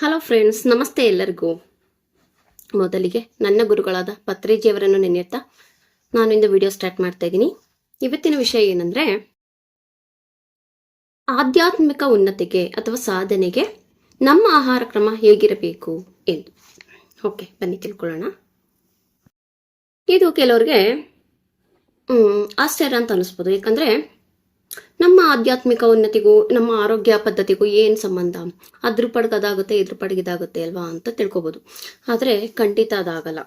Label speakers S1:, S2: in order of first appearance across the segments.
S1: Hello friends ನಮಸ್ತೆ ಎಲ್ಲರಿಗೂ. ಮೊದಲಿಗೆ ನನ್ನ ಗುರುಗಳಾದ ಪತ್ರಿಜಿಯವರನ್ನು ನೆನೆಯುತ್ತಾ ನಾನು ಇಂದು ವಿಡಿಯೋ ಸ್ಟಾರ್ಟ್ ಮಾಡ್ತಾ ಇದ್ದೀನಿ. ಇವತ್ತಿನ ವಿಷಯ ಏನಂದ್ರೆ, ಆಧ್ಯಾತ್ಮಿಕ ಉನ್ನತಿಗೆ ಅಥವಾ ಸಾಧನೆಗೆ ನಮ್ಮ ಆಹಾರ ಕ್ರಮ ಹೇಗಿರಬೇಕು ಎಂದು. ಓಕೆ ಬನ್ನಿ ತಿಳ್ಕೊಳ್ಳೋಣ. ಇದು ಕೆಲವ್ರಿಗೆ ಆಶ್ಚರ್ಯ ಅಂತ ಅನಿಸ್ಬೋದು. ಯಾಕಂದ್ರೆ ನಮ್ಮ ಆಧ್ಯಾತ್ಮಿಕ ಉನ್ನತಿಗೂ, ನಮ್ಮ ಆರೋಗ್ಯ ಪದ್ಧತಿಗೂ ಏನು ಸಂಬಂಧ? ಅದ್ರ ಪಡ್ಗೆ ಅದಾಗುತ್ತೆ ಇದ್ರ ಪಡ್ಗೆ ಇದಾಗುತ್ತೆ ಅಲ್ವಾ ಅಂತ ತಿಳ್ಕೊಬೋದು. ಆದರೆ ಖಂಡಿತ ಅದಾಗಲ್ಲ.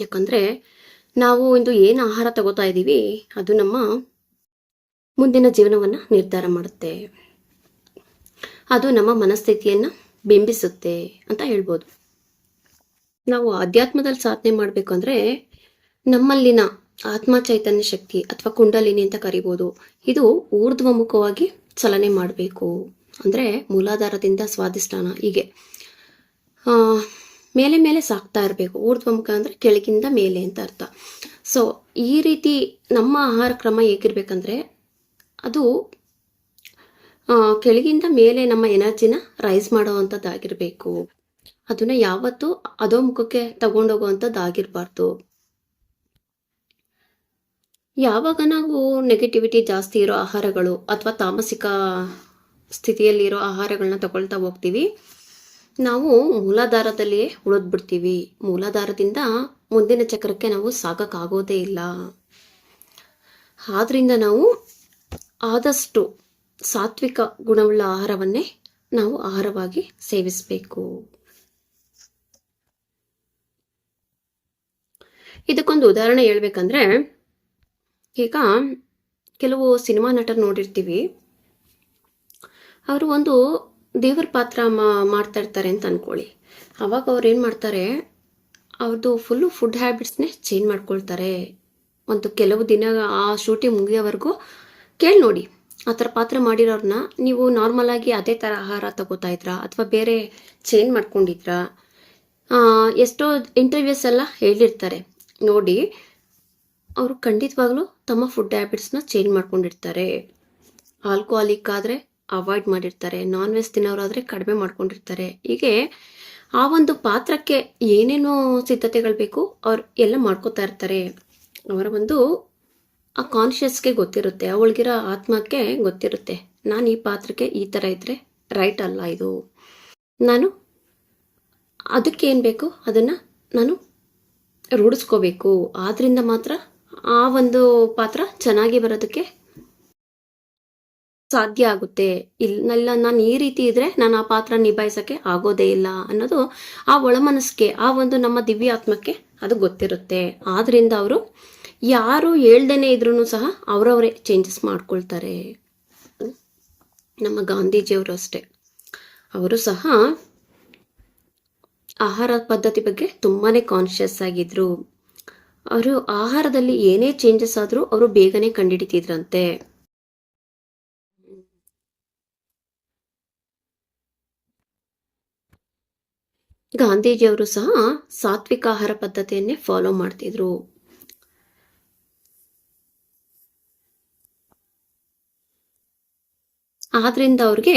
S1: ಯಾಕಂದರೆ ನಾವು ಇಂದು ಏನು ಆಹಾರ ತಗೋತಾ ಇದ್ದೀವಿ ಅದು ನಮ್ಮ ಮುಂದಿನ ಜೀವನವನ್ನು ನಿರ್ಧಾರ ಮಾಡುತ್ತೆ. ಅದು ನಮ್ಮ ಮನಸ್ಥಿತಿಯನ್ನು ಬಿಂಬಿಸುತ್ತೆ ಅಂತ ಹೇಳ್ಬೋದು. ನಾವು ಅಧ್ಯಾತ್ಮದಲ್ಲಿ ಸಾಧನೆ ಮಾಡಬೇಕು ಅಂದರೆ ನಮ್ಮಲ್ಲಿನ ಆತ್ಮ ಚೈತನ್ಯ ಶಕ್ತಿ ಅಥವಾ ಕುಂಡಲಿನಿ ಅಂತ ಕರಿಬೋದು. ಇದು ಊರ್ಧ್ವಮುಖವಾಗಿ ಚಲನೆ ಮಾಡಬೇಕು. ಅಂದರೆ ಮೂಲಾಧಾರದಿಂದ ಸ್ವಾದಿಷ್ಠಾನ ಹೀಗೆ. ಮೇಲೆ ಮೇಲೆ ಸಾಕ್ತಾ ಇರಬೇಕು. ಊರ್ಧ್ವಮುಖ ಅಂದರೆ ಕೆಳಗಿಂದ ಮೇಲೆ ಅಂತ ಅರ್ಥ. ಸೊ ಈ ರೀತಿ ನಮ್ಮ ಆಹಾರ ಕ್ರಮ ಹೇಗಿರ್ಬೇಕಂದ್ರೆ, ಅದು ಕೆಳಗಿಂದ ಮೇಲೆ ನಮ್ಮ ಎನರ್ಜಿನ ರೈಸ್ ಮಾಡೋ ಅಂಥದ್ದಾಗಿರಬೇಕು ಅದನ್ನ ಯಾವತ್ತೂ ಅಧೋಮುಖಕ್ಕೆ ತಗೊಂಡೋಗುವಂಥದ್ದಾಗಿರಬಾರ್ದು. ಯಾವಾಗ ನಾವು ನೆಗೆಟಿವಿಟಿ ಜಾಸ್ತಿ ಇರೋ ಆಹಾರಗಳು ಅಥವಾ ತಾಮಸಿಕ ಸ್ಥಿತಿಯಲ್ಲಿರೋ ಆಹಾರಗಳನ್ನ ತಗೊಳ್ತಾ ಹೋಗ್ತೀವಿ. ನಾವು ಮೂಲಾಧಾರದಲ್ಲಿಯೇ ಉಳಿದ್ಬಿಡ್ತೀವಿ. ಮೂಲಾಧಾರದಿಂದ ಮುಂದಿನ ಚಕ್ರಕ್ಕೆ ನಾವು ಸಾಗಕ್ಕಾಗೋದೇ ಇಲ್ಲ. ಆದ್ರಿಂದ ನಾವು ಆದಷ್ಟು ಸಾತ್ವಿಕ ಗುಣವುಳ್ಳ ಆಹಾರವನ್ನೇ ನಾವು ಆಹಾರವಾಗಿ ಸೇವಿಸಬೇಕು. ಇದಕ್ಕೊಂದು ಉದಾಹರಣೆ ಹೇಳ್ಬೇಕಂದ್ರೆ ಈಗ ಕೆಲವು ಸಿನಿಮಾ ನಟರು ನೋಡಿರ್ತೀವಿ. ಅವರು ಒಂದು ದೇವರ ಪಾತ್ರ ಮಾಡ್ತಾ ಇರ್ತಾರೆ ಅಂತ ಅನ್ಕೊಳ್ಳಿ. ಅವಾಗ ಅವ್ರು ಏನು ಮಾಡ್ತಾರೆ ಅವ್ರದ್ದು ಫುಲ್ಲು ಫುಡ್ ಹ್ಯಾಬಿಟ್ಸ್ನೇ ಚೇಂಜ್ ಮಾಡ್ಕೊಳ್ತಾರೆ. ಒಂದು ಕೆಲವು ದಿನ ಆ ಶೂಟಿಂಗ್ ಮುಗಿಯೋವರೆಗೂ ಕೇಳಿ ನೋಡಿ. ಆ ಥರ ಪಾತ್ರ ಮಾಡಿರೋರನ್ನ ನೀವು ನಾರ್ಮಲಾಗಿ ಅದೇ ಥರ ಆಹಾರ ತಗೋತಾ ಇದ್ರಾ? ಅಥವಾ ಬೇರೆ ಚೇಂಜ್ ಮಾಡ್ಕೊಂಡಿದ್ರಾ? ಎಷ್ಟೋ ಇಂಟರ್ವ್ಯೂಸ್ ಎಲ್ಲ ಹೇಳಿರ್ತಾರೆ. ನೋಡಿ ಅವರು ಖಂಡಿತವಾಗ್ಲೂ ತಮ್ಮ ಫುಡ್ ಹ್ಯಾಬಿಟ್ಸ್ನ ಚೇಂಜ್ ಮಾಡ್ಕೊಂಡಿರ್ತಾರೆ. ಆಲ್ಕೋಹಾಲಿಕ್ ಆದರೆ ಅವಾಯ್ಡ್ ಮಾಡಿರ್ತಾರೆ. ನಾನ್ ವೆಜ್ ತಿನ್ನೋರಾದರೆ ಕಡಿಮೆ ಮಾಡ್ಕೊಂಡಿರ್ತಾರೆ. ಹೀಗೆ ಆ ಒಂದು ಪಾತ್ರಕ್ಕೆ ಏನೇನೋ ಸಿದ್ಧತೆಗಳು ಬೇಕು ಅವ್ರು ಎಲ್ಲ ಮಾಡ್ಕೋತಾ ಇರ್ತಾರೆ. ಅವರ ಒಂದು ಆ ಕಾನ್ಷಿಯಸ್ಗೆ ಗೊತ್ತಿರುತ್ತೆ ಅವಳಿಗಿರೋ ಆತ್ಮಕ್ಕೆ ಗೊತ್ತಿರುತ್ತೆ. ನಾನು ಈ ಪಾತ್ರಕ್ಕೆ ಈ ಥರ ಇದ್ದರೆ ರೈಟ್ ಅಲ್ಲ ಇದು. ನಾನು ಅದಕ್ಕೆ ಏನು ಬೇಕು? ಅದನ್ನು ನಾನು ರೂಢಿಸ್ಕೋಬೇಕು. ಆದ್ದರಿಂದ ಮಾತ್ರ ಆ ಒಂದು ಪಾತ್ರ ಚೆನ್ನಾಗಿ ಬರೋದಕ್ಕೆ ಸಾಧ್ಯ ಆಗುತ್ತೆ. ಇಲ್ಲ ನಾನು ಈ ರೀತಿ ಇದ್ರೆ ನಾನು ಆ ಪಾತ್ರ ನಿಭಾಯಿಸಕ್ಕೆ ಆಗೋದೇ ಇಲ್ಲ ಅನ್ನೋದು ಆ ಒಳಮನಸ್ಸಿಗೆ, ಆ ಒಂದು ನಮ್ಮ ದಿವ್ಯ ಆತ್ಮಕ್ಕೆ ಅದು ಗೊತ್ತಿರುತ್ತೆ. ಆದ್ರಿಂದ ಅವರು ಯಾರು ಹೇಳ್ದೇನೆ ಇದ್ರೂ ಸಹ ಅವರವರೇ ಚೇಂಜಸ್ ಮಾಡ್ಕೊಳ್ತಾರೆ. ನಮ್ಮ ಗಾಂಧೀಜಿಯವರು ಅಷ್ಟೇ. ಅವರು ಸಹ ಆಹಾರ ಪದ್ಧತಿ ಬಗ್ಗೆ ತುಂಬಾನೇ ಕಾನ್ಷಿಯಸ್ ಆಗಿದ್ರು. ಅವರು ಆಹಾರದಲ್ಲಿ ಏನೇ ಚೇಂಜಸ್ ಆದರೂ ಅವರು ಬೇಗನೆ ಕಂಡುಹಿಡಿತಿದ್ರಂತೆ ಗಾಂಧೀಜಿಯವರು ಸಹ ಸಾತ್ವಿಕ ಆಹಾರ ಪದ್ಧತಿಯನ್ನೇ ಫಾಲೋ ಮಾಡ್ತಿದ್ರು. ಆದ್ರಿಂದ ಅವ್ರಿಗೆ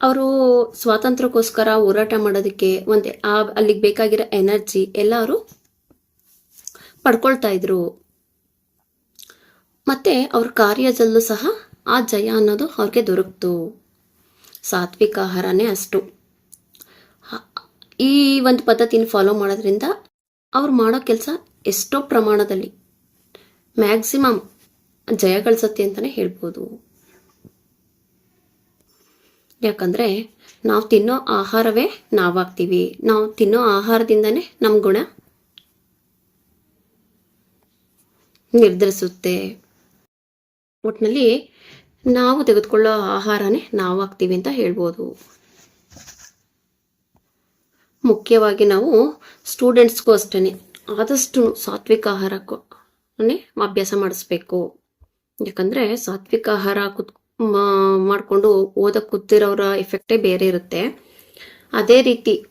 S1: ಅವರು ಸ್ವಾತಂತ್ರ್ಯಕ್ಕೋಸ್ಕರ ಹೋರಾಟ ಮಾಡೋದಕ್ಕೆ ಒಂದೇ ಆ ಅಲ್ಲಿಗೆ ಬೇಕಾಗಿರೋ ಎನರ್ಜಿ ಎಲ್ಲ ಅವರು ಪಡ್ಕೊಳ್ತಾ ಇದ್ರು. ಮತ್ತೆ ಅವ್ರ ಕಾರ್ಯದಲ್ಲೂ ಸಹ ಆ ಜಯ ಅನ್ನೋದು ಅವ್ರಿಗೆ ದೊರಕ್ತು. ಸಾತ್ವಿಕ ಆಹಾರನೇ ಅಷ್ಟು. ಈ ಒಂದು ಪದ್ಧತಿನ ಫಾಲೋ ಮಾಡೋದ್ರಿಂದ ಅವ್ರು ಮಾಡೋ ಕೆಲಸ ಎಷ್ಟೋ ಪ್ರಮಾಣದಲ್ಲಿ ಮ್ಯಾಕ್ಸಿಮಮ್ ಜಯ ಗಳಿಸತ್ತೆ ಅಂತಲೇ ಹೇಳ್ಬೋದು. ಯಾಕಂದರೆ ನಾವು ತಿನ್ನೋ ಆಹಾರವೇ ನಾವಾಗ್ತೀವಿ. ನಾವು ತಿನ್ನೋ ಆಹಾರದಿಂದನೇ ನಮ್ಮ ಗುಣ ನಿರ್ಧರಿಸುತ್ತೆ. ಒಟ್ಟಿನಲ್ಲಿ ನಾವು ತೆಗೆದುಕೊಳ್ಳೋ ಆಹಾರನೇ ನಾವು ಹಾಕ್ತೀವಿ ಅಂತ ಹೇಳ್ಬೋದು. ಮುಖ್ಯವಾಗಿ ನಾವು ಸ್ಟೂಡೆಂಟ್ಸ್ಗೂ ಅಷ್ಟೇ ಆದಷ್ಟು ಸಾತ್ವಿಕ ಆಹಾರಕ್ಕೂ ಅಭ್ಯಾಸ ಮಾಡಿಸ್ಬೇಕು. ಯಾಕಂದರೆ ಸಾತ್ವಿಕ ಆಹಾರ ಕುತ್ ಮಾಡಿಕೊಂಡು ಓದಕ್ಕೆ ಕೂತಿರೋರ ಎಫೆಕ್ಟೇ ಬೇರೆ ಇರುತ್ತೆ. ಅದೇ ರೀತಿ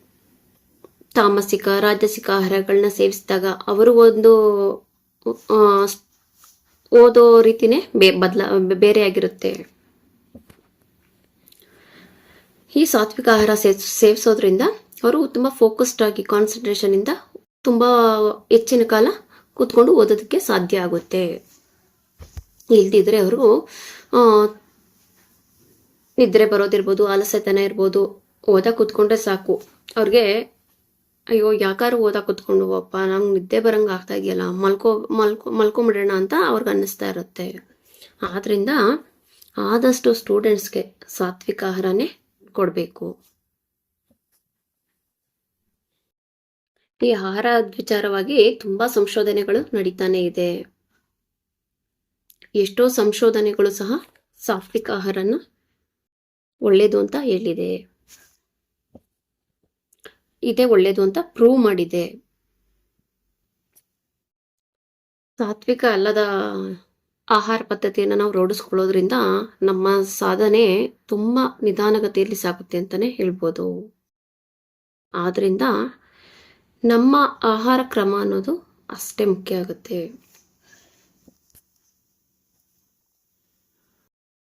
S1: ತಾಮಸಿಕ, ರಾಜಸಿಕ ಆಹಾರಗಳನ್ನ ಸೇವಿಸಿದಾಗ ಅವರು ಒಂದು ಓದೋ ರೀತಿನೇ ಬೇ, ಬದಲ ಬೇರೆ ಆಗಿರುತ್ತೆ ಈ ಸಾತ್ವಿಕ ಆಹಾರ ಸೇ ಸೇವಿಸೋದ್ರಿಂದ ಅವರು ತುಂಬ ಫೋಕಸ್ಡ್ ಆಗಿ ಕಾನ್ಸಂಟ್ರೇಷನ್ ಇಂದ ತುಂಬ ಹೆಚ್ಚಿನ ಕಾಲ ಕೂತ್ಕೊಂಡು ಓದೋದಕ್ಕೆ ಸಾಧ್ಯ ಆಗುತ್ತೆ. ಇಲ್ದಿದ್ರೆ ಅವರು ನಿದ್ರೆ ಬರೋದಿರ್ಬೋದು ಆಲಸ್ಯತನ ಇರ್ಬೋದು, ಓದ ಕೂತ್ಕೊಂಡ್ರೆ ಸಾಕು. ಅವ್ರಿಗೆ ಅಯ್ಯೋ ಯಾಕಾರು ಓದಾ ಕೂತ್ಕೊಂಡು ಅಪ್ಪ ನಂಗೆ ನಿದ್ದೆ ಬರಂಗೆ ಆಗ್ತಾ ಇದೆಯಲ್ಲ, ಮಲ್ಕೋ ಮಲ್ಕೋ, ಮಲ್ಕೊಂಬಿಡೋಣ ಅಂತ ಅವ್ರಿಗೆ ಅನ್ನಿಸ್ತಾ ಇರುತ್ತೆ. ಆದ್ರಿಂದ ಆದಷ್ಟು ಸ್ಟೂಡೆಂಟ್ಸ್ಗೆ ಸಾತ್ವಿಕ ಆಹಾರನೇ ಕೊಡಬೇಕು. ಈ ಆಹಾರ ವಿಚಾರವಾಗಿ ತುಂಬಾ ಸಂಶೋಧನೆಗಳು ನಡೀತಾನೆ ಇದೆ. ಎಷ್ಟೋ ಸಂಶೋಧನೆಗಳು ಸಹ ಸಾತ್ವಿಕ ಆಹಾರನ ಒಳ್ಳೇದು ಅಂತ ಹೇಳಿದೆ. ಇದೇ ಒಳ್ಳೇದು ಅಂತ ಪ್ರೂವ್ ಮಾಡಿದೆ. ಸಾತ್ವಿಕ ಅಲ್ಲದ ಆಹಾರ ಪದ್ಧತಿಯನ್ನು ನಾವು ರೂಢಿಸ್ಕೊಳ್ಳೋದ್ರಿಂದ ನಮ್ಮ ಸಾಧನೆ ತುಂಬಾ ನಿಧಾನಗತಿಯಲ್ಲಿ ಸಾಗುತ್ತೆ ಅಂತಾನೆ ಹೇಳ್ಬೋದು. ಆದ್ರಿಂದ ನಮ್ಮ ಆಹಾರ ಕ್ರಮ ಅನ್ನೋದು ಅಷ್ಟೇ ಮುಖ್ಯ ಆಗುತ್ತೆ.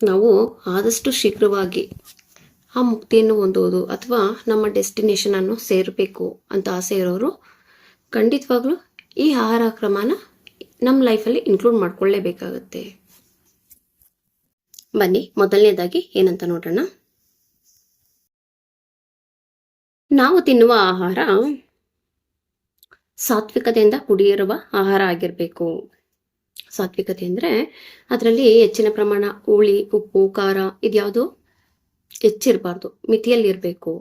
S1: ನಾವು ಆದಷ್ಟು ಶೀಘ್ರವಾಗಿ ಆ ಮುಕ್ತಿಯನ್ನು ಹೊಂದುವುದು ಅಥವಾ ನಮ್ಮ ಡೆಸ್ಟಿನೇಷನ್ ಅನ್ನು ಸೇರಬೇಕು ಅಂತ ಆಸೆ ಇರೋರು ಖಂಡಿತವಾಗ್ಲೂ ಈ ಆಹಾರ ಕ್ರಮನ ನಮ್ಮ ಲೈಫಲ್ಲಿ ಇನ್ಕ್ಲೂಡ್ ಮಾಡ್ಕೊಳ್ಳೇಬೇಕಾಗತ್ತೆ. ಬನ್ನಿ, ಮೊದಲನೇದಾಗಿ ಏನಂತ ನೋಡೋಣ. ನಾವು ತಿನ್ನುವ ಆಹಾರ ಸಾತ್ವಿಕತೆಯಿಂದ ಕುಡಿಯಿರುವ ಆಹಾರ ಆಗಿರಬೇಕು. ಸಾತ್ವಿಕತೆ ಅಂದರೆ ಅದರಲ್ಲಿ ಹೆಚ್ಚಿನ ಪ್ರಮಾಣ ಹುಳಿ, ಉಪ್ಪು, ಖಾರ ಇದ್ಯಾವುದು ಹೆಚ್ಚಿರಬಾರ್ದು ಮಿತಿಯಲ್ಲಿರಬೇಕು.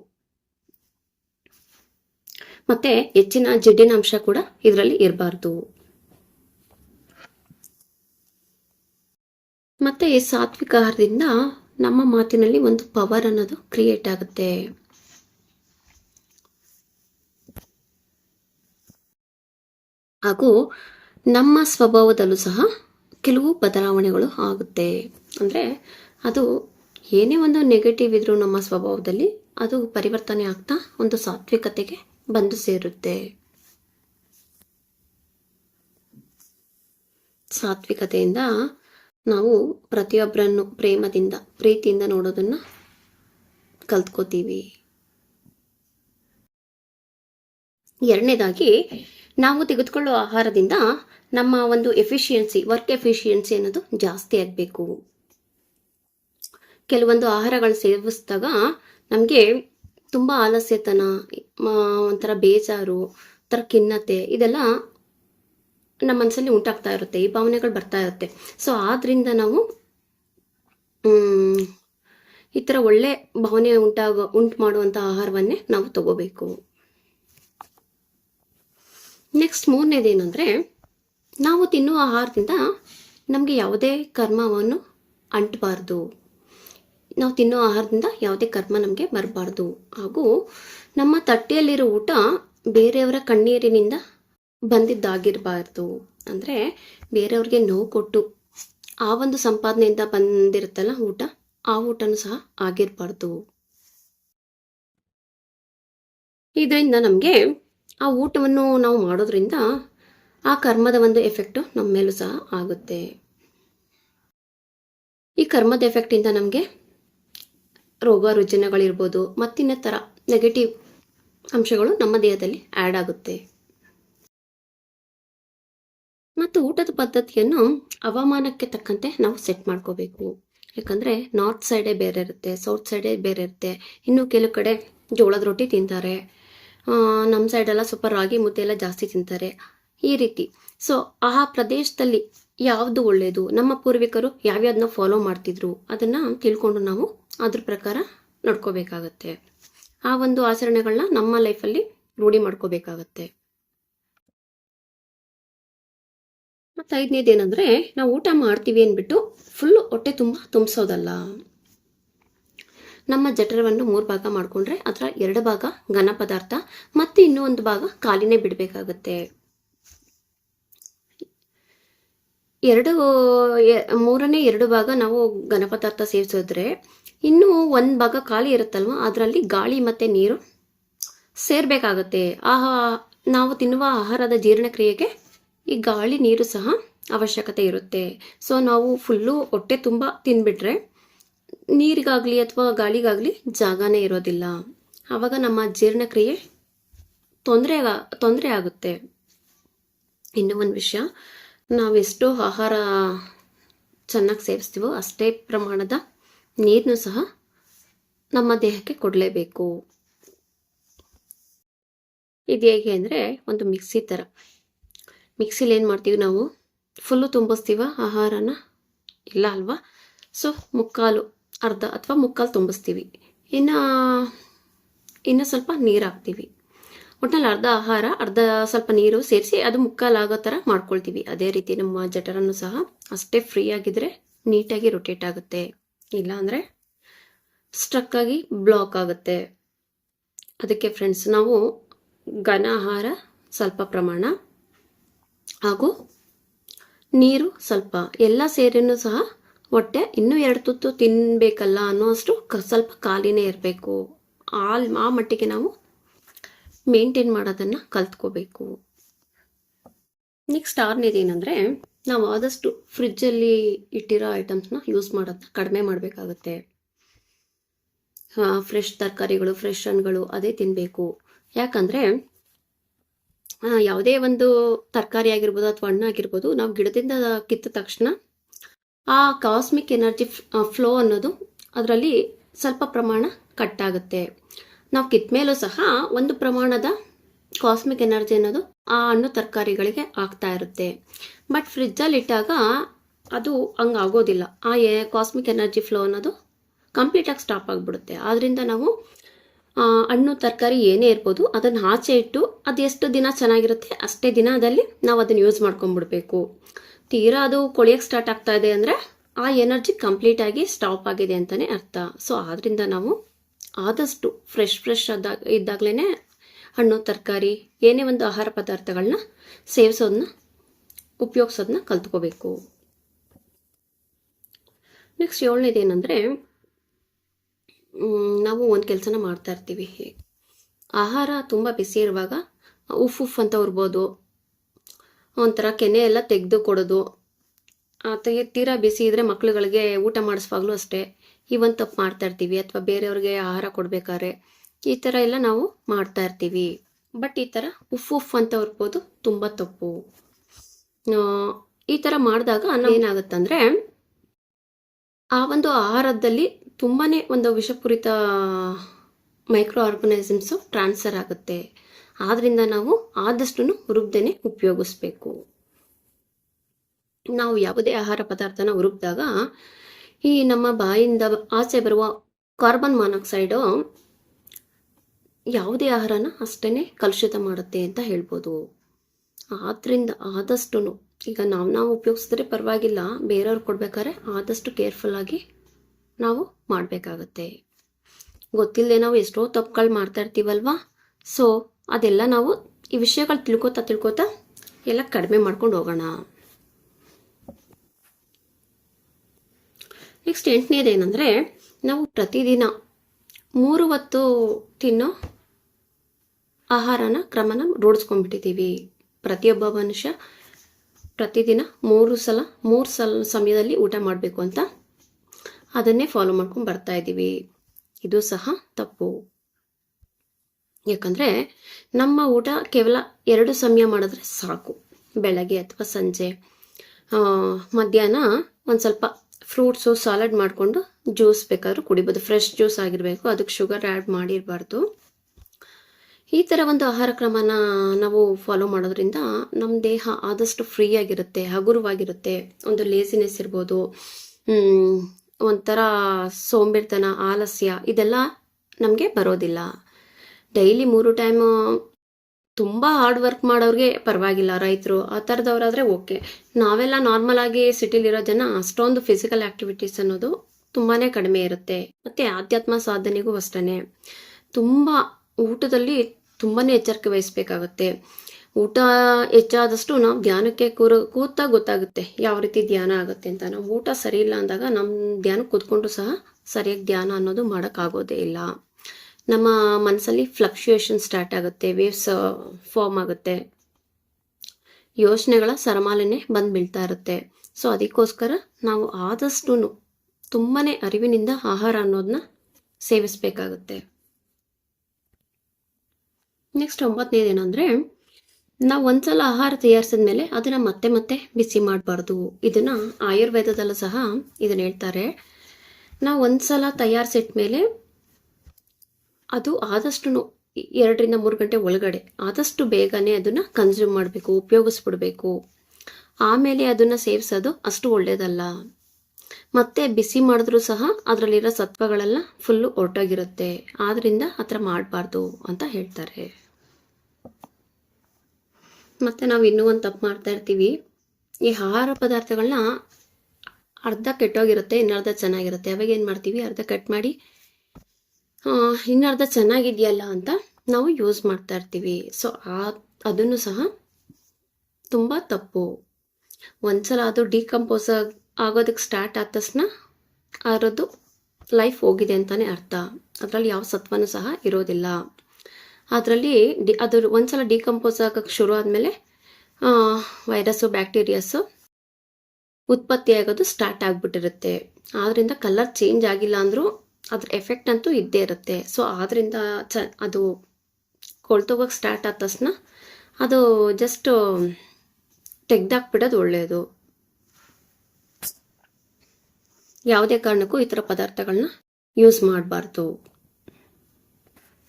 S1: ಮತ್ತೆ ಹೆಚ್ಚಿನ ಜಡ್ಡಿನ ಅಂಶ ಕೂಡ ಇದರಲ್ಲಿ ಇರಬಾರ್ದು. ಮತ್ತೆ ಈ ಸಾತ್ವಿಕ ಆಹಾರದಿಂದ ನಮ್ಮ ಮಾತಿನಲ್ಲಿ ಒಂದು ಪವರ್ ಅನ್ನೋದು ಕ್ರಿಯೇಟ್ ಆಗುತ್ತೆ. ಹಾಗೂ ನಮ್ಮ ಸ್ವಭಾವದಲ್ಲೂ ಸಹ ಕೆಲವು ಬದಲಾವಣೆಗಳು ಆಗುತ್ತೆ. ಅಂದರೆ ಅದು ಏನೇ ಒಂದು ನೆಗೆಟಿವ್ ಇದ್ರೂ ನಮ್ಮ ಸ್ವಭಾವದಲ್ಲಿ ಅದು ಪರಿವರ್ತನೆ ಆಗ್ತಾ ಒಂದು ಸಾತ್ವಿಕತೆಗೆ ಬಂದು ಸೇರುತ್ತೆ. ಸಾತ್ವಿಕತೆಯಿಂದ ನಾವು ಪ್ರತಿಯೊಬ್ಬರನ್ನು ಪ್ರೇಮದಿಂದ, ಪ್ರೀತಿಯಿಂದ ನೋಡೋದನ್ನ ಕಲ್ತ್ಕೋತೀವಿ. ಎರಡನೇದಾಗಿ, ನಾವು ತೆಗೆದುಕೊಳ್ಳೋ ಆಹಾರದಿಂದ ನಮ್ಮ ಒಂದು ಎಫಿಷಿಯನ್ಸಿ ವರ್ಕ್ ಎಫಿಷಿಯನ್ಸಿ ಅನ್ನೋದು ಜಾಸ್ತಿ ಆಗಬೇಕು. ಕೆಲವೊಂದು ಆಹಾರಗಳು ಸೇವಿಸಿದಾಗ ನಮಗೆ ತುಂಬ ಆಲಸ್ಯತನ ಒಂಥರ ಬೇಜಾರು, ಒಂಥರ ಖಿನ್ನತೆ ಇದೆಲ್ಲ ನಮ್ಮ ಮನಸ್ಸಲ್ಲಿ ಉಂಟಾಗ್ತಾ ಇರುತ್ತೆ, ಈ ಭಾವನೆಗಳು ಬರ್ತಾ ಇರುತ್ತೆ. ಸೊ ಆದ್ರಿಂದ ನಾವು ಈ ಥರ ಒಳ್ಳೆ ಭಾವನೆ ಉಂಟಾಗೋ, ಉಂಟು ಮಾಡುವಂಥ ಆಹಾರವನ್ನೇ ನಾವು ತಗೋಬೇಕು. ನೆಕ್ಸ್ಟ್ ಮೂರನೇದೇನೆಂದರೆ, ನಾವು ತಿನ್ನುವ ಆಹಾರದಿಂದ ನಮಗೆ ಯಾವುದೇ ಕರ್ಮವನ್ನು ಅಂಟಬಾರ್ದು. ನಾವು ತಿನ್ನೋ ಆಹಾರದಿಂದ ಯಾವುದೇ ಕರ್ಮ ನಮಗೆ ಬರಬಾರ್ದು. ಹಾಗೂ ನಮ್ಮ ತಟ್ಟೆಯಲ್ಲಿರೋ ಊಟ ಬೇರೆಯವರ ಕಣ್ಣೀರಿನಿಂದ ಬಂದಿದ್ದಾಗಿರಬಾರ್ದು. ಅಂದರೆ ಬೇರೆಯವ್ರಿಗೆ ನೋವು ಕೊಟ್ಟು ಆ ಒಂದು ಸಂಪಾದನೆಯಿಂದ ಬಂದಿರುತ್ತಲ್ಲ ಊಟ, ಆ ಊಟನೂ ಸಹ ಆಗಿರಬಾರ್ದು. ಇದರಿಂದ ನಮಗೆ ಆ ಊಟವನ್ನು ನಾವು ಮಾಡೋದ್ರಿಂದ ಆ ಕರ್ಮದ ಒಂದು ಎಫೆಕ್ಟು ನಮ್ಮ ಮೇಲೂ ಸಹ ಆಗುತ್ತೆ. ಈ ಕರ್ಮದ ಎಫೆಕ್ಟಿಂದ ನಮಗೆ ರೋಗ ರುಜಿನಗಳಿರ್ಬೋದು ಮತ್ತಿನ್ನತರ ನೆಗೆಟಿವ್ ಅಂಶಗಳು ನಮ್ಮ ದೇಹದಲ್ಲಿ ಆ್ಯಡ್ ಆಗುತ್ತೆ. ಮತ್ತು ಊಟದ ಪದ್ಧತಿಯನ್ನು ಹವಾಮಾನಕ್ಕೆ ತಕ್ಕಂತೆ ನಾವು ಸೆಟ್ ಮಾಡ್ಕೋಬೇಕು. ಯಾಕಂದರೆ ನಾರ್ತ್ ಸೈಡೇ ಬೇರೆ ಇರುತ್ತೆ ಸೌತ್ ಸೈಡೇ ಬೇರೆ ಇರುತ್ತೆ. ಇನ್ನು ಕೆಲವು ಕಡೆ ಜೋಳದ ರೊಟ್ಟಿ ತಿಂತಾರೆ. ನಮ್ಮ ಸೈಡೆಲ್ಲ ಸ್ವಲ್ಪ ರಾಗಿ ಮುದ್ದೆ ಎಲ್ಲ ಜಾಸ್ತಿ ತಿಂತಾರೆ. ಈ ರೀತಿ. ಸೊ ಆ ಪ್ರದೇಶದಲ್ಲಿ ಯಾವುದು ಒಳ್ಳೆಯದು ನಮ್ಮ ಪೂರ್ವಿಕರು ಯಾವ್ಯಾವ್ದನ್ನ ಫಾಲೋ ಮಾಡ್ತಿದ್ರು? ಅದನ್ನು ತಿಳ್ಕೊಂಡು ನಾವು ಅದ್ರ ಪ್ರಕಾರ ನಡ್ಕೋಬೇಕಾಗತ್ತೆ. ಆ ಒಂದು ಆಚರಣೆಗಳನ್ನ ನಮ್ಮ ಲೈಫಲ್ಲಿ ರೂಢಿ ಮಾಡ್ಕೋಬೇಕಾಗತ್ತೆ. ಮತ್ತು ಐದನೇದೇನೆಂದರೆ, ನಾವು ಊಟ ಮಾಡ್ತೀವಿ ಅಂದ್ಬಿಟ್ಟು ಫುಲ್ಲು ಹೊಟ್ಟೆ ತುಂಬ ತುಂಬಿಸೋದಲ್ಲ. ನಮ್ಮ ಜಠರವನ್ನು ಮೂರು ಭಾಗ ಮಾಡಿಕೊಂಡ್ರೆ ಅದರ ಎರಡು ಭಾಗ ಘನ ಪದಾರ್ಥ, ಮತ್ತು ಇನ್ನೂ ಒಂದು ಭಾಗ ಖಾಲಿನೇ ಬಿಡಬೇಕಾಗತ್ತೆ. ಎರಡು ಮೂರನೇ ಎರಡು ಭಾಗ ನಾವು ಘನ ಪದಾರ್ಥ ಸೇವಿಸಿದ್ರೆ ಇನ್ನೂ ಒಂದು ಭಾಗ ಖಾಲಿ ಇರುತ್ತಲ್ವ? ಅದರಲ್ಲಿ ಗಾಳಿ ಮತ್ತು ನೀರು ಸೇರಬೇಕಾಗತ್ತೆ. ಆಹಾ, ನಾವು ತಿನ್ನುವ ಆಹಾರದ ಜೀರ್ಣಕ್ರಿಯೆಗೆ ಈ ಗಾಳಿ ನೀರು ಸಹ ಅವಶ್ಯಕತೆ ಇರುತ್ತೆ. ಸೊ ನಾವು ಫುಲ್ಲು ಹೊಟ್ಟೆ ತುಂಬ ತಿನ್ಬಿಟ್ರೆ ನೀರಿಗಾಗಲಿ ಅಥವಾ ಗಾಳಿಗಾಗಲಿ ಜಾಗನೇ ಇರೋದಿಲ್ಲ. ಆವಾಗ ನಮ್ಮ ಜೀರ್ಣಕ್ರಿಯೆ ತೊಂದರೆ ತೊಂದರೆ ಆಗುತ್ತೆ. ಇನ್ನೂ ಒಂದು ವಿಷಯ, ನಾವೆಷ್ಟು ಆಹಾರ ಚೆನ್ನಾಗಿ ಸೇವಿಸ್ತೀವೋ ಅಷ್ಟೇ ಪ್ರಮಾಣದ ನೀರನ್ನು ಸಹ ನಮ್ಮ ದೇಹಕ್ಕೆ ಕೊಡಲೇಬೇಕು. ಇದು ಹೇಗೆ ಅಂದರೆ ಒಂದು ಮಿಕ್ಸಿ ಥರ. ಮಿಕ್ಸಿಲಿ ಏನು ಮಾಡ್ತೀವಿ ನಾವು? ಫುಲ್ಲು ತುಂಬಿಸ್ತೀವ, ಆಹಾರನ? ಇಲ್ಲ ಅಲ್ವಾ? ಸೊ, ಮುಕ್ಕಾಲು, ಅರ್ಧ ಅಥವಾ ಮುಕ್ಕಾಲು ತುಂಬಿಸ್ತೀವಿ. ಇನ್ನು ಇನ್ನು ಸ್ವಲ್ಪ ನೀರು ಹಾಕ್ತೀವಿ. ಒಟ್ಟಿನಲ್ಲಿ ಅರ್ಧ ಆಹಾರ, ಅರ್ಧ ಸ್ವಲ್ಪ ನೀರು ಸೇರಿಸಿ ಅದು ಮುಕ್ಕಾಲು ಆಗೋ ಥರ ಮಾಡ್ಕೊಳ್ತೀವಿ. ಅದೇ ರೀತಿ ನಮ್ಮ ಜಠರನ್ನು ಸಹ ಅಷ್ಟೇ ಫ್ರೀ ಆಗಿದ್ರೆ ನೀಟಾಗಿ ರೊಟೇಟ್ ಆಗುತ್ತೆ. ಇಲ್ಲ ಅಂದರೆ ಸ್ಟ್ರಕ್ ಆಗಿ ಬ್ಲಾಕ್ ಆಗುತ್ತೆ. ಅದಕ್ಕೆ ಫ್ರೆಂಡ್ಸ್ ನಾವು ಘನ ಆಹಾರ ಸ್ವಲ್ಪ ಪ್ರಮಾಣ ಹಾಗೂ ನೀರು ಸ್ವಲ್ಪ, ಎಲ್ಲ ಸೇರಿನೂ ಸಹ ಹೊಟ್ಟೆ ಇನ್ನೂ ಎರಡು ತುತ್ತು ತಿನ್ನಬೇಕಲ್ಲ ಅನ್ನೋಷ್ಟು ಸ್ವಲ್ಪ ಖಾಲಿನೇ ಇರಬೇಕು. ಆಲ್ ಆ ಮಟ್ಟಿಗೆ ನಾವು ಮೇಂಟೈನ್ ಮಾಡೋದನ್ನು ಕಲ್ತ್ಕೋಬೇಕು. ನೆಕ್ಸ್ಟ್ ಆರನೇದು ಏನಂದರೆ ನಾವು ಆದಷ್ಟು ಫ್ರಿಜ್ಜಲ್ಲಿ ಇಟ್ಟಿರೋ ಐಟಮ್ಸ್ನ ಯೂಸ್ ಮಾಡೋದನ್ನ ಕಡಿಮೆ ಮಾಡಬೇಕಾಗುತ್ತೆ. ಫ್ರೆಶ್ ತರಕಾರಿಗಳು ಫ್ರೆಶ್ ಹಣ್ಣುಗಳು ಅದೇ ತಿನ್ನಬೇಕು ಯಾಕಂದರೆ ಯಾವುದೇ ಒಂದು ತರಕಾರಿ ಆಗಿರ್ಬೋದು ಅಥವಾ ಹಣ್ಣು ಆಗಿರ್ಬೋದು ನಾವು ಗಿಡದಿಂದ ಕಿತ್ತ ತಕ್ಷಣ ಆ ಕಾಸ್ಮಿಕ್ ಎನರ್ಜಿ ಫ್ಲೋ ಅನ್ನೋದು ಅದರಲ್ಲಿ ಸ್ವಲ್ಪ ಪ್ರಮಾಣ ಕಟ್ಟಾಗುತ್ತೆ ನಾವು ಕಿತ್ತ ಮೇಲೂ ಸಹ ಒಂದು ಪ್ರಮಾಣದ ಕಾಸ್ಮಿಕ್ ಎನರ್ಜಿ ಅನ್ನೋದು ಆ ಹಣ್ಣು ತರಕಾರಿಗಳಿಗೆ ಆಗ್ತಾ ಇರುತ್ತೆ. ಬಟ್ ಫ್ರಿಜ್ಜಲ್ಲಿ ಇಟ್ಟಾಗ ಅದು ಹಂಗೆ ಆಗೋದಿಲ್ಲ. ಆ ಕಾಸ್ಮಿಕ್ ಎನರ್ಜಿ ಫ್ಲೋ ಅನ್ನೋದು ಕಂಪ್ಲೀಟಾಗಿ ಸ್ಟಾಪ್ ಆಗಿಬಿಡುತ್ತೆ. ಆದ್ದರಿಂದ ನಾವು ಹಣ್ಣು, ತರಕಾರಿ ಏನೇ ಇರ್ಬೋದು ಅದನ್ನು ಆಚೆ ಇಟ್ಟು ಅದು ಎಷ್ಟು ದಿನ ಚೆನ್ನಾಗಿರುತ್ತೆ ಅಷ್ಟೇ ದಿನದಲ್ಲಿ ನಾವು ಅದನ್ನು ಯೂಸ್ ಮಾಡ್ಕೊಂಡ್ಬಿಡ್ಬೇಕು ತೀರಾ ಅದು ಕೊಳಿಯೋಕ್ಕೆ ಸ್ಟಾರ್ಟ್ ಆಗ್ತಾ ಇದೆ ಅಂದರೆ ಆ ಎನರ್ಜಿ ಕಂಪ್ಲೀಟಾಗಿ ಸ್ಟಾಪ್ ಆಗಿದೆ ಅಂತಲೇ ಅರ್ಥ. ಸೊ ಆದ್ದರಿಂದ ನಾವು ಆದಷ್ಟು ಫ್ರೆಶ್ ಫ್ರೆಶ್ ಆದಾಗ ಇದ್ದಾಗಲೇ ಹಣ್ಣು, ತರಕಾರಿ, ಏನೇ ಒಂದು ಆಹಾರ ಪದಾರ್ಥಗಳನ್ನ ಸೇವಿಸೋದನ್ನ ಉಪಯೋಗಿಸೋದನ್ನ ಕಲ್ತ್ಕೋಬೇಕು. ನೆಕ್ಸ್ಟ್ ಏಳನೇದು ಏನಂದರೆ ನಾವು ಒಂದು ಕೆಲಸನ ಮಾಡ್ತಾ ಇರ್ತೀವಿ. ಆಹಾರ ತುಂಬ ಬಿಸಿ ಇರುವಾಗ, ಉಫ್ ಉಫ್ ಅಂತ ಉರ್ಬೋದು. ಒಂಥರ ಕೆನೆ ಎಲ್ಲ ತೆಗೆದು ಕೊಡೋದು. ಅಥವಾ ತೀರಾ ಬಿಸಿ ಇದ್ದರೆ ಮಕ್ಕಳುಗಳಿಗೆ ಊಟ ಮಾಡಿಸುವಾಗಲೂ ಅಷ್ಟೇ. ಇವನ್ ತಪ್ಪು ಮಾಡ್ತಾ ಇರ್ತೀವಿ. ಅಥವಾ ಬೇರೆಯವ್ರಿಗೆ ಆಹಾರ ಕೊಡ್ಬೇಕಾದ್ರೆ ಈ ಥರ ಎಲ್ಲ ನಾವು ಮಾಡ್ತಾ ಇರ್ತೀವಿ. ಬಟ್ ಈ ಥರ ಉಫ್ ಉಫ್ ಅಂತ ಹೊರ್ಬೋದು ತುಂಬ ತಪ್ಪು. ಈ ಥರ ಮಾಡಿದಾಗ ಏನಾಗುತ್ತಂದರೆ ಆ ಒಂದು ಆಹಾರದಲ್ಲಿ ತುಂಬಾನೇ ಒಂದು ವಿಷಪೂರಿತ ಮೈಕ್ರೋ ಆರ್ಗನೈಸಮ್ಸು ಟ್ರಾನ್ಸ್ಫರ್ ಆಗುತ್ತೆ. ಆದ್ರಿಂದ ನಾವು ಆದಷ್ಟು ಹುರುಬ್ದೇ ಉಪಯೋಗಿಸ್ಬೇಕು. ನಾವು ಯಾವುದೇ ಆಹಾರ ಪದಾರ್ಥನ ಹುರುಬ್ದಾಗ ಈ ನಮ್ಮ ಬಾಯಿಂದ ಆಚೆ ಬರುವ ಕಾರ್ಬನ್ ಮಾನಾಕ್ಸೈಡು ಯಾವುದೇ ಆಹಾರನ ಅಷ್ಟೇ ಕಲುಷಿತ ಮಾಡುತ್ತೆ ಅಂತ ಹೇಳ್ಬೋದು. ಆದ್ರಿಂದ ಆದಷ್ಟು ಈಗ ನಾವು ನಾವು ಉಪಯೋಗಿಸಿದ್ರೆ ಪರವಾಗಿಲ್ಲ, ಬೇರೆಯವ್ರು ಕೊಡ್ಬೇಕಾದ್ರೆ ಆದಷ್ಟು ಕೇರ್ಫುಲ್ ಆಗಿ ನಾವು ಮಾಡಬೇಕಾಗತ್ತೆ. ಗೊತ್ತಿಲ್ಲದೆ ನಾವು ಎಷ್ಟೋ ತಪ್ಪುಗಳು ಮಾಡ್ತಾ ಇರ್ತೀವಲ್ವಾ? ಸೊ, ಅದೆಲ್ಲ ನಾವು ಈ ವಿಷಯಗಳು ತಿಳ್ಕೊತಾ ತಿಳ್ಕೊತಾ ಎಲ್ಲ ಕಡಿಮೆ ಮಾಡ್ಕೊಂಡು ಹೋಗೋಣ. ನೆಕ್ಸ್ಟ್ ಎಂಟನೇದೇನೆಂದರೆ ನಾವು ಪ್ರತಿದಿನ ಮೂರು ಹೊತ್ತು ತಿನ್ನೋ ಆಹಾರನ ಕ್ರಮನ ರೂಢಿಸ್ಕೊಂಡ್ಬಿಟ್ಟಿದ್ದೀವಿ ಪ್ರತಿಯೊಬ್ಬ ಮನುಷ್ಯ ಪ್ರತಿದಿನ ಮೂರು ಸಲ ಮೂರು ಸಲ ಸಮಯದಲ್ಲಿ ಊಟ ಮಾಡಬೇಕು ಅಂತ ಅದನ್ನೇ ಫಾಲೋ ಮಾಡ್ಕೊಂಡು ಬರ್ತಾ ಇದ್ದೀವಿ. ಇದು ಸಹ ತಪ್ಪು. ಯಾಕಂದರೆ ನಮ್ಮ ಊಟ ಕೇವಲ ಎರಡು ಸಮಯ ಮಾಡಿದ್ರೆ ಸಾಕು. ಬೆಳಗ್ಗೆ ಅಥವಾ ಸಂಜೆ. ಮಧ್ಯಾಹ್ನ ಒಂದು ಸ್ವಲ್ಪ ಫ್ರೂಟ್ಸು ಸಾಲಡ್ ಮಾಡಿಕೊಂಡು ಜ್ಯೂಸ್ ಬೇಕಾದರೂ ಕುಡಿಬೋದು. ಫ್ರೆಶ್ ಜ್ಯೂಸ್ ಆಗಿರಬೇಕು, ಅದಕ್ಕೆ ಶುಗರ್ ಆ್ಯಡ್ ಮಾಡಿರಬಾರ್ದು. ಈ ಥರ ಒಂದು ಆಹಾರ ಕ್ರಮನ ನಾವು ಫಾಲೋ ಮಾಡೋದ್ರಿಂದ ನಮ್ಮ ದೇಹ ಆದಷ್ಟು ಫ್ರೀ ಆಗಿರುತ್ತೆ, ಹಗುರವಾಗಿರುತ್ತೆ. ಒಂದು ಲೇಸಿನೆಸ್ ಇರ್ಬೋದು ಒಂಥರ ಸೋಂಬೇರಿತನ ಆಲಸ್ಯ ಇದೆಲ್ಲ ನಮಗೆ ಬರೋದಿಲ್ಲ. ಡೈಲಿ ಮೂರು ಟೈಮು ತುಂಬ ಹಾರ್ಡ್ ವರ್ಕ್ ಮಾಡೋರಿಗೆ ಪರವಾಗಿಲ್ಲ ರೈತರು. ಆ ಥರದವರಾದರೆ ಓಕೆ ನಾವೆಲ್ಲ ನಾರ್ಮಲ್ ಆಗಿ ಸಿಟಿಲಿರೋ ಜನ ಅಷ್ಟೊಂದು ಫಿಸಿಕಲ್ ಆ್ಯಕ್ಟಿವಿಟೀಸ್ ಅನ್ನೋದು ತುಂಬಾ ಕಡಿಮೆ ಇರುತ್ತೆ. ಮತ್ತು ಆಧ್ಯಾತ್ಮ ಸಾಧನೆಗೂ ಅಷ್ಟೇ ತುಂಬ ಊಟದಲ್ಲಿ ತುಂಬಾ ಎಚ್ಚರಿಕೆ ವಹಿಸ್ಬೇಕಾಗುತ್ತೆ. ಊಟ ಹೆಚ್ಚಾದಷ್ಟು ನಾವು ಧ್ಯಾನಕ್ಕೆ ಕೂರ, ಕೂತಾ ಗೊತ್ತಾಗುತ್ತೆ ಯಾವ ರೀತಿ ಧ್ಯಾನ ಆಗುತ್ತೆ ಅಂತ. ನಾವು ಊಟ ಸರಿ ಇಲ್ಲ ಅಂದಾಗ ನಮ್ಮ ಧ್ಯಾನಕ್ಕೆ ಕೂತ್ಕೊಂಡು ಸಹ ಸರಿಯಾಗಿ ಧ್ಯಾನ ಅನ್ನೋದು ಮಾಡೋಕ್ಕಾಗೋದೇ ಇಲ್ಲ. ನಮ್ಮ ಮನಸ್ಸಲ್ಲಿ ಫ್ಲಕ್ಚುಯೇಷನ್ ಸ್ಟಾರ್ಟ್ ಆಗುತ್ತೆ ವೇವ್ಸ್ ಫಾರ್ಮ್ ಆಗುತ್ತೆ. ಯೋಚನೆಗಳ ಸರಮಾಲೆನೆ ಬಂದು ಬೀಳ್ತಾ ಇರುತ್ತೆ. ಸೊ ಅದಕ್ಕೋಸ್ಕರ ನಾವು ಆದಷ್ಟು ತುಂಬಾ ಅರಿವಿನಿಂದ ಆಹಾರ ಅನ್ನೋದನ್ನ ಸೇವಿಸಬೇಕಾಗುತ್ತೆ. ನೆಕ್ಸ್ಟ್ ಒಂಬತ್ತನೇದು ಏನಂದರೆ, ನಾವು ಒಂದ್ಸಲ ಆಹಾರ ತಯಾರಿಸಿದ ಮೇಲೆ ಅದನ್ನು ಮತ್ತೆ ಮತ್ತೆ ಬಿಸಿ ಮಾಡಬಾರ್ದು. ಇದನ್ನು ಆಯುರ್ವೇದದಲ್ಲೂ ಸಹ ಇದನ್ನು ಹೇಳ್ತಾರೆ. ನಾವು ಒಂದ್ಸಲ ತಯಾರಿಸಿದ ಮೇಲೆ ಅದು ಆದಷ್ಟು ಎರಡರಿಂದ ಮೂರು ಗಂಟೆ ಒಳಗಡೆ ಆದಷ್ಟು ಬೇಗನೆ ಅದನ್ನು ಕನ್ಸ್ಯೂಮ್ ಮಾಡಬೇಕು, ಉಪಯೋಗಿಸ್ಬಿಡ್ಬೇಕು. ಆಮೇಲೆ ಅದನ್ನು ಸೇವಿಸೋದು ಅಷ್ಟು ಒಳ್ಳೆಯದಲ್ಲ ಮತ್ತೆ ಬಿಸಿ ಮಾಡಿದ್ರೂ ಸಹ ಅದರಲ್ಲಿರೋ ಸತ್ವಗಳೆಲ್ಲ ಫುಲ್ಲು ಹೊರಟೋಗಿರುತ್ತೆ ಆದ್ದರಿಂದ ಆ ಥರ ಮಾಡಬಾರ್ದು ಅಂತ ಹೇಳ್ತಾರೆ. ಮತ್ತು ನಾವು ಇನ್ನೂ ಒಂದು ತಪ್ಪು ಮಾಡ್ತಾ ಇರ್ತೀವಿ. ಈ ಆಹಾರ ಪದಾರ್ಥಗಳನ್ನ ಅರ್ಧ ಕೆಟ್ಟೋಗಿರುತ್ತೆ ಇನ್ನರ್ಧ ಚೆನ್ನಾಗಿರುತ್ತೆ. ಅವಾಗ ಏನು ಮಾಡ್ತೀವಿ? ಅರ್ಧ ಕಟ್ ಮಾಡಿ ಇನ್ನರ್ಧ ಚೆನ್ನಾಗಿದೆಯಲ್ಲ ಅಂತ ನಾವು ಯೂಸ್ ಮಾಡ್ತಾ ಇರ್ತೀವಿ. ಸೊ ಆ, ಅದನ್ನು ಸಹ ತುಂಬ ತಪ್ಪು. ಒಂದ್ಸಲ ಅದು ಡಿಕಂಪೋಸ್ ಆಗೋದಕ್ಕೆ ಸ್ಟಾರ್ಟ್ ಆದ ತಕ್ಷಣ ಅದರದ್ದು ಲೈಫ್ ಹೋಗಿದೆ ಅಂತಲೇ ಅರ್ಥ. ಅದರಲ್ಲಿ ಯಾವ ಸತ್ವನೂ ಸಹ ಇರೋದಿಲ್ಲ. ಅದರಲ್ಲಿ ಡಿ ಅದು ಒಂದ್ಸಲ ಡಿಕಂಪೋಸ್ ಆಗೋಕ್ಕೆ ಶುರು ಆದಮೇಲೆ ವೈರಸ್ಸು, ಬ್ಯಾಕ್ಟೀರಿಯಾಸು ಉತ್ಪತ್ತಿಯಾಗೋದು ಸ್ಟಾರ್ಟ್ ಆಗಿಬಿಟ್ಟಿರುತ್ತೆ. ಆದ್ದರಿಂದ ಕಲರ್ ಚೇಂಜ್ ಆಗಿಲ್ಲ ಅಂದರೂ ಅದ್ರ ಎಫೆಕ್ಟ್ ಅಂತೂ ಇದ್ದೇ ಇರುತ್ತೆ. ಸೊ ಆದ್ದರಿಂದ ಚ ಅದು ಕೊಳ್ತೋಗೋಕೆ ಸ್ಟಾರ್ಟ್ ಆದ ತಕ್ಷಣ ಅದು ಜಸ್ಟ್ ತೆಗ್ದಾಕ್ಬಿಡೋದು ಒಳ್ಳೆಯದು ಯಾವುದೇ ಕಾರಣಕ್ಕೂ ಈ ಥರ ಪದಾರ್ಥಗಳನ್ನ ಯೂಸ್ ಮಾಡಬಾರ್ದು.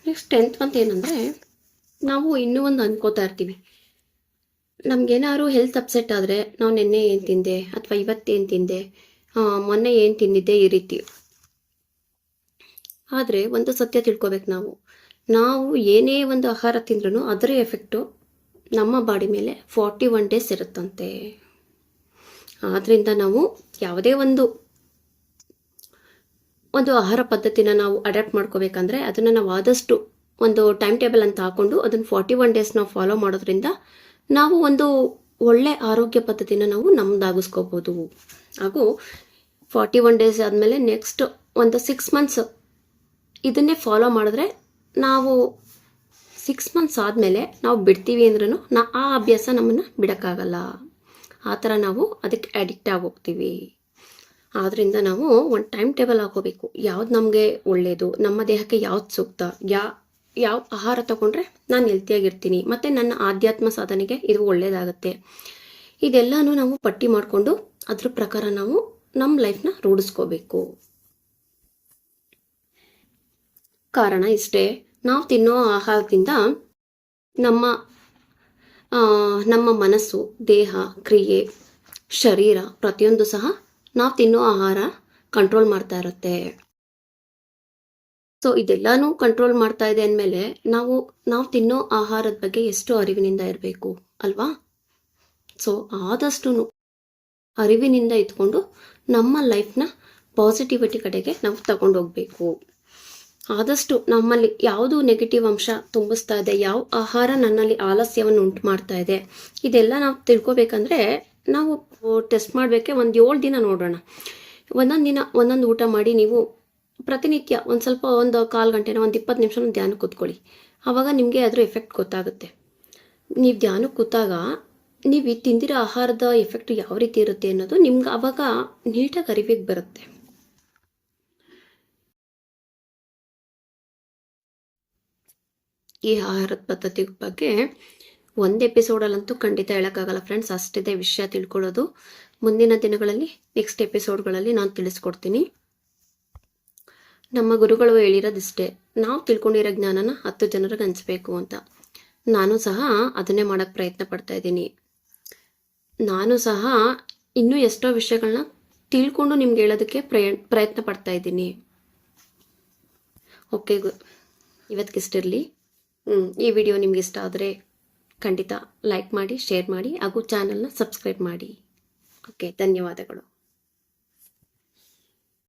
S1: ನೆಕ್ಸ್ಟ್ ಟೆಂತ್ ಅಂತ ಏನಂದರೆ, ನಾವು ಇನ್ನೂ ಒಂದು ಅಂದ್ಕೋತಾ ಇರ್ತೀವಿ. ನಮಗೇನಾದ್ರು ಹೆಲ್ತ್ ಅಪ್ಸೆಟ್ ಆದರೆ ನಾವು ನಿನ್ನೆ ಏನು ತಿಂದೆ, ಅಥವಾ ಇವತ್ತೇನು ತಿಂದೆ ಮೊನ್ನೆ ಏನು ತಿಂದಿದ್ದೆ ಈ ರೀತಿ. ಆದರೆ ಒಂದು ಸತ್ಯ ತಿಳ್ಕೊಬೇಕು ನಾವು. ನಾವು ಏನೇ ಒಂದು ಆಹಾರ ತಿಂದ್ರೂ ಅದರ ಎಫೆಕ್ಟು ನಮ್ಮ ಬಾಡಿ ಮೇಲೆ ಫಾರ್ಟಿ ಒನ್ ಡೇಸ್ ಇರುತ್ತಂತೆ. ಆದ್ದರಿಂದ ನಾವು ಯಾವುದೇ ಒಂದು ಒಂದು ಆಹಾರ ಪದ್ಧತಿನ ನಾವು ಅಡಾಪ್ಟ್ ಮಾಡ್ಕೋಬೇಕಂದ್ರೆ ಅದನ್ನು ನಾವು ಆದಷ್ಟು ಒಂದು ಟೈಮ್ ಟೇಬಲ್ ಅಂತ ಹಾಕೊಂಡು ಅದನ್ನು ಫಾರ್ಟಿ ಒನ್ ಡೇಸ್ ನಾವು ಫಾಲೋ ಮಾಡೋದ್ರಿಂದ ನಾವು ಒಂದು ಒಳ್ಳೆ ಆರೋಗ್ಯ ಪದ್ಧತಿನ ನಾವು ನಮ್ದಾಗಿಸ್ಕೋಬೋದು ಹಾಗೂ ಫಾರ್ಟಿ ಒನ್ ಡೇಸ್ ಆದಮೇಲೆ ನೆಕ್ಸ್ಟ್ ಒಂದು ಸಿಕ್ಸ್ ಮಂತ್ಸ್ ಇದನ್ನೇ ಫಾಲೋ ಮಾಡಿದ್ರೆ ನಾವು ಸಿಕ್ಸ್ ಮಂತ್ಸ್ ಆದಮೇಲೆ ನಾವು ಬಿಡ್ತೀವಿ ಅಂದ್ರೂ ನಾ ಆ ಅಭ್ಯಾಸ ನಮ್ಮನ್ನು ಬಿಡೋಕ್ಕಾಗಲ್ಲ. ಆ ಥರ ನಾವು ಅದಕ್ಕೆ ಅಡಿಕ್ಟ್ ಆಗೋಗ್ತೀವಿ ಆದ್ದರಿಂದ ನಾವು ಒಂದು ಟೈಮ್ ಟೇಬಲ್ ಹಾಕೋಬೇಕು. ಯಾವ್ದು ನಮಗೆ ಒಳ್ಳೆಯದು ನಮ್ಮ ದೇಹಕ್ಕೆ ಯಾವ್ದು ಸೂಕ್ತ, ಯಾ, ಯಾವ ಆಹಾರ ತಗೊಂಡ್ರೆ ನಾನು ಹೆಲ್ತಿಯಾಗಿರ್ತೀನಿ ಮತ್ತು ನನ್ನ ಆಧ್ಯಾತ್ಮ ಸಾಧನೆಗೆ ಇದು ಒಳ್ಳೆಯದಾಗತ್ತೆ ಇದೆಲ್ಲನೂ ನಾವು ಪಟ್ಟಿ ಮಾಡಿಕೊಂಡು ಅದ್ರ ಪ್ರಕಾರ ನಾವು ನಮ್ಮ ಲೈಫ್ನ ರೂಢಿಸ್ಕೋಬೇಕು. ಕಾರಣ ಇಷ್ಟೇ, ನಾವು ತಿನ್ನೋ ಆಹಾರದಿಂದ ನಮ್ಮ ನಮ್ಮ ಮನಸ್ಸು, ದೇಹ, ಕ್ರಿಯೆ, ಶರೀರ ಪ್ರತಿಯೊಂದು ಸಹ ನಾವು ತಿನ್ನೋ ಆಹಾರ ಕಂಟ್ರೋಲ್ ಮಾಡ್ತಾ ಇರುತ್ತೆ. ಸೊ ಇದೆಲ್ಲಾನು ಕಂಟ್ರೋಲ್ ಮಾಡ್ತಾ ಇದೆ ಅಂದಮೇಲೆ ನಾವು ನಾವು ತಿನ್ನೋ ಆಹಾರದ ಬಗ್ಗೆ ಎಷ್ಟು ಅರಿವಿನಿಂದ ಇರಬೇಕು ಅಲ್ವಾ? ಸೊ ಆದಷ್ಟು ಅರಿವಿನಿಂದ ಇದ್ಕೊಂಡು ನಮ್ಮ ಲೈಫ್ನ ಪಾಸಿಟಿವಿಟಿ ಕಡೆಗೆ ನಾವು ತಗೊಂಡೋಗ್ಬೇಕು ಆದಷ್ಟು ನಮ್ಮಲ್ಲಿ ಯಾವುದು ನೆಗೆಟಿವ್ ಅಂಶ ತುಂಬಿಸ್ತಾ ಇದೆ, ಯಾವ ಆಹಾರ ನನ್ನಲ್ಲಿ ಆಲಸ್ಯವನ್ನು ಉಂಟು ಮಾಡ್ತಾ ಇದೆ, ಇದೆಲ್ಲ ನಾವು ತಿಳ್ಕೊಬೇಕಂದ್ರೆ ನಾವು ಟೆಸ್ಟ್ ಮಾಡಬೇಕೆ ಒಂದು ಏಳು ದಿನ ನೋಡೋಣ. ಒಂದೊಂದು ದಿನ ಒಂದೊಂದು ಊಟ ಮಾಡಿ ನೀವು ಪ್ರತಿನಿತ್ಯ ಒಂದು ಸ್ವಲ್ಪ ಒಂದು ಕಾಲು ಗಂಟೆನ ಒಂದು ಇಪ್ಪತ್ತು ನಿಮಿಷ ಧ್ಯಾನಕ್ಕೆ ಕೂತ್ಕೊಳ್ಳಿ. ಆವಾಗ ನಿಮಗೆ ಅದರ ಎಫೆಕ್ಟ್ ಗೊತ್ತಾಗುತ್ತೆ. ನೀವು ಧ್ಯಾನಕ್ಕೆ ಕೂತಾಗ ನೀವು ಈ ತಿಂದಿರೋ ಆಹಾರದ ಎಫೆಕ್ಟ್ ಯಾವ ರೀತಿ ಇರುತ್ತೆ ಅನ್ನೋದು ನಿಮ್ಗೆ ಆವಾಗ ನೀಟಾಗಿ ಅರಿವಿಗೆ ಬರುತ್ತೆ. ಈ ಆಹಾರದ ಪದ್ಧತಿ ಬಗ್ಗೆ ಒಂದು ಎಪಿಸೋಡಲ್ಲಂತೂ ಖಂಡಿತ ಹೇಳೋಕ್ಕಾಗಲ್ಲ ಫ್ರೆಂಡ್ಸ್ ಅಷ್ಟಿದೆ ವಿಷಯ ತಿಳ್ಕೊಳ್ಳೋದು. ಮುಂದಿನ ದಿನಗಳಲ್ಲಿ ನೆಕ್ಸ್ಟ್ ಎಪಿಸೋಡ್ಗಳಲ್ಲಿ ನಾನು ತಿಳಿಸ್ಕೊಡ್ತೀನಿ. ನಮ್ಮ ಗುರುಗಳು ಹೇಳಿರೋದಿಷ್ಟೇ, ನಾವು ತಿಳ್ಕೊಂಡಿರೋ ಜ್ಞಾನನ ಹತ್ತು ಜನರಿಗೆ ಹಂಚಬೇಕು ಅಂತ. ನಾನು ಸಹ ಅದನ್ನೇ ಮಾಡೋಕ್ಕೆ ಪ್ರಯತ್ನ ಪಡ್ತಾ ಇದ್ದೀನಿ. ನಾನು ಸಹ ಇನ್ನೂ ಎಷ್ಟೋ ವಿಷಯಗಳನ್ನ ತಿಳ್ಕೊಂಡು ನಿಮ್ಗೆ ಹೇಳೋದಕ್ಕೆ ಪ್ರಯ, ಪ್ರಯತ್ನ ಪಡ್ತಾ ಇದ್ದೀನಿ. ಓಕೆ ಇವತ್ತಿಗಿಷ್ಟಿರಲಿ ಈ ವಿಡಿಯೋ ನಿಮ್ಗೆ ಇಷ್ಟ ಆದರೆ ಖಂಡಿತ ಲೈಕ್ ಮಾಡಿ ಶೇರ್ ಮಾಡಿ ಹಾಗೂ ಚಾನಲ್ನ ಸಬ್ಸ್ಕ್ರೈಬ್ ಮಾಡಿ. ಓಕೆ ಧನ್ಯವಾದಗಳು.